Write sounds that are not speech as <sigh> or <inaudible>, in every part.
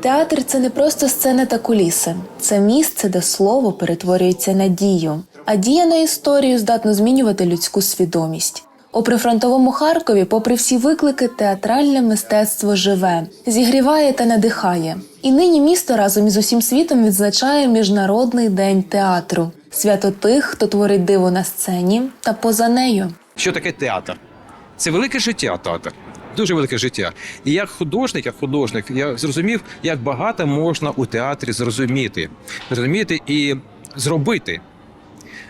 Театр це не просто сцена та куліси, це місце, де слово перетворюється на дію, а дія на історію здатна змінювати людську свідомість. У прифронтовому Харкові, попри всі виклики, театральне мистецтво живе, зігріває та надихає. І нині місто разом із усім світом відзначає Міжнародний день театру свято тих, хто творить диво на сцені та поза нею. Що таке театр? Це велике життя театр. Дуже велике життя. І як художник, як художник, я зрозумів, як багато можна у театрі зрозуміти, зрозуміти і зробити.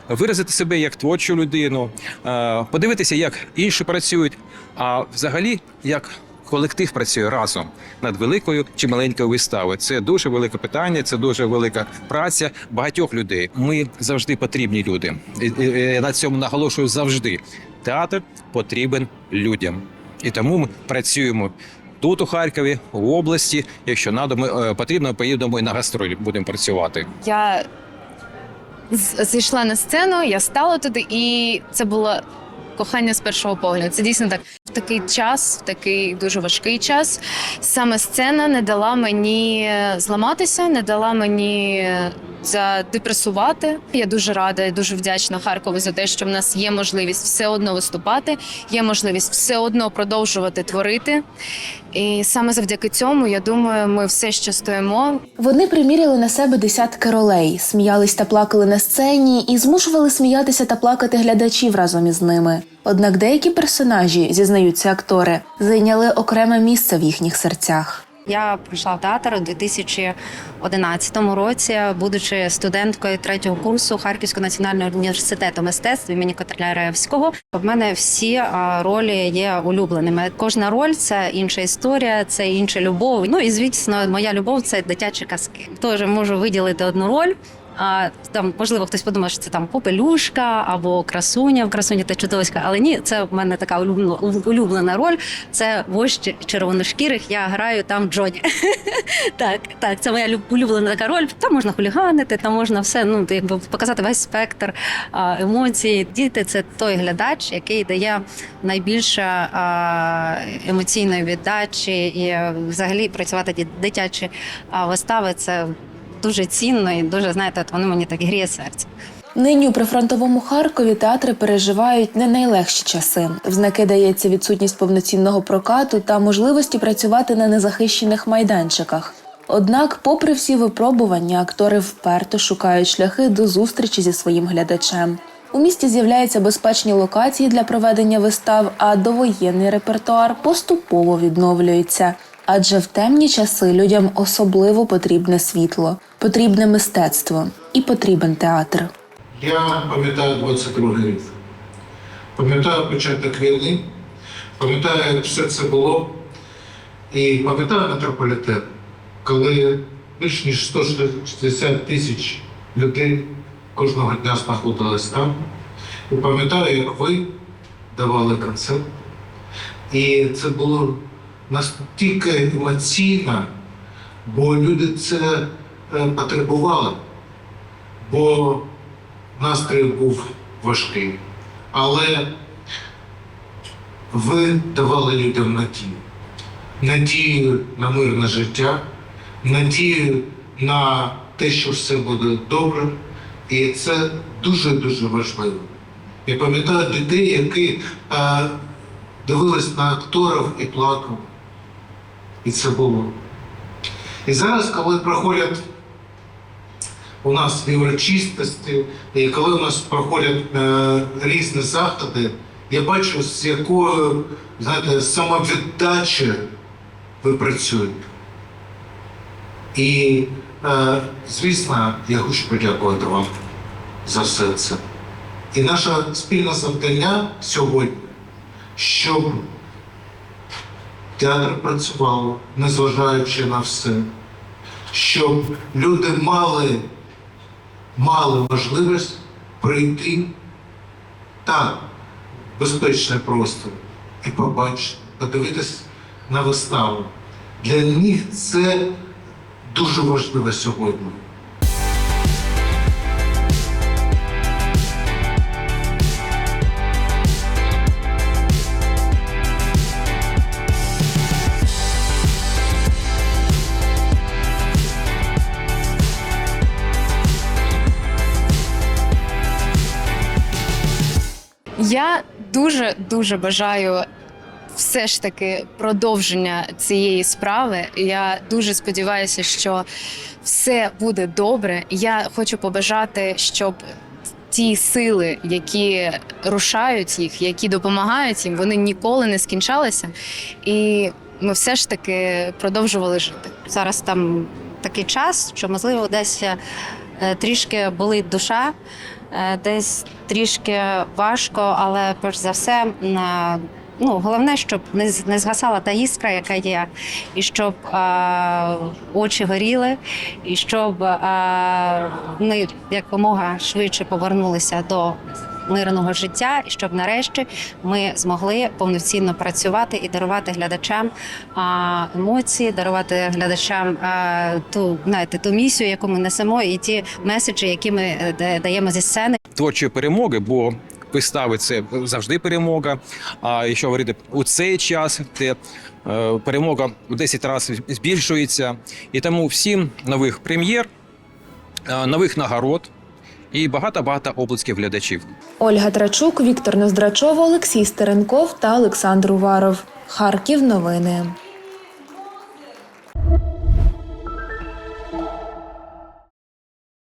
Виразити себе як творчу людину, е, подивитися, як інші працюють, а взагалі як колектив працює разом над великою чи маленькою виставою. Це дуже велике питання, це дуже велика праця багатьох людей. Ми завжди потрібні люди. Я на цьому наголошую завжди. Театр потрібен людям, і тому ми працюємо. Тут у Харкові, в області, якщо надо, ми е, потрібно, поїдемо і на гастролі будемо працювати. Я зійшла на сцену, я стала туди, і це було кохання з першого погляду. Це дійсно так. В такий час, в такий дуже важкий час, саме сцена не дала мені зламатися, не дала мені задепресувати. Я дуже рада і дуже вдячна Харкову за те, що в нас є можливість все одно виступати, є можливість все одно продовжувати творити. І саме завдяки цьому, я думаю, ми все ще стоїмо, Вони приміряли на себе десятки ролей, сміялись та плакали на сцені і змушували сміятися та плакати глядачів разом із ними. Однак деякі персонажі, зізнаються актори, зайняли окреме місце в їхніх серцях. Я прийшла в театр у 2011 році, будучи студенткою третього курсу Харківського національного університету мистецтв імені Котеля Раєвського. В мене всі ролі є улюбленими. Кожна роль це інша історія, це інша любов. Ну і звісно, моя любов це дитячі казки. Теж можу виділити одну роль. А там можливо хтось подумає, що це там попелюшка або красуня в красуні та чудовиська. Але ні, це в мене така улюблена, роль. Це вождь червоношкірих. Я граю там Джоні. <laughs> так, так, це моя люб- улюблена така роль. Там можна хуліганити, там можна все ну якби показати весь спектр емоцій. Діти це той глядач, який дає найбільше емоційної віддачі, і взагалі працювати дитячі вистави. Це дуже цінно і дуже знаєте, от вони мені так гріє серце. Нині у прифронтовому Харкові театри переживають не найлегші часи. В знаки дається відсутність повноцінного прокату та можливості працювати на незахищених майданчиках. Однак, попри всі випробування, актори вперто шукають шляхи до зустрічі зі своїм глядачем. У місті з'являються безпечні локації для проведення вистав, а довоєнний репертуар поступово відновлюється. Адже в темні часи людям особливо потрібне світло, потрібне мистецтво і потрібен театр. Я пам'ятаю 22 рік. Пам'ятаю початок війни, пам'ятаю, як все це було. І пам'ятаю метрополітен, коли більш ніж 160 тисяч людей кожного дня знаходились там. І пам'ятаю, як ви давали концерт. І це було настільки емоційно, бо люди це е, потребували. Бо настрій був важкий. Але ви давали людям надію. Надію на мирне життя, надію на те, що все буде добре. І це дуже-дуже важливо. Я пам'ятаю дітей, які е, дивились на акторів і плакали. І це було. І зараз, коли проходять у нас і і коли у нас проходять е, різні заходи, я бачу, з якою знаєте, самовіддачею ви працюєте. І, е, звісно, я хочу подякувати вам за все це. І наше спільне завдання сьогодні, щоб театр працював, незважаючи на все, щоб люди мали мали можливість прийти так, в безпечний простір і побачити, подивитись на виставу. Для них це дуже важливо сьогодні. Я дуже дуже бажаю все ж таки продовження цієї справи. Я дуже сподіваюся, що все буде добре. Я хочу побажати, щоб ті сили, які рушають їх, які допомагають їм, вони ніколи не скінчалися, і ми все ж таки продовжували жити. Зараз там такий час, що можливо десь е, трішки болить душа, е, десь трішки важко, але перш за все. е, Ну, головне, щоб не, не згасала та іскра, яка є, і щоб е, очі горіли, і щоб е, ми якомога швидше повернулися до мирного життя, і щоб нарешті ми змогли повноцінно працювати і дарувати глядачам емоції, дарувати глядачам ту знаєте, ту місію, яку ми несемо, і ті меседжі, які ми е, даємо зі сцени. творчої перемоги, бо вистави це завжди перемога. А якщо говорити у цей час, де е, перемога в 10 разів збільшується. І тому всім нових прем'єр, е, нових нагород і багато-багато облицьких глядачів. Ольга Трачук, Віктор Ноздрачов, Олексій Стеренков та Олександр Уваров. Харків новини.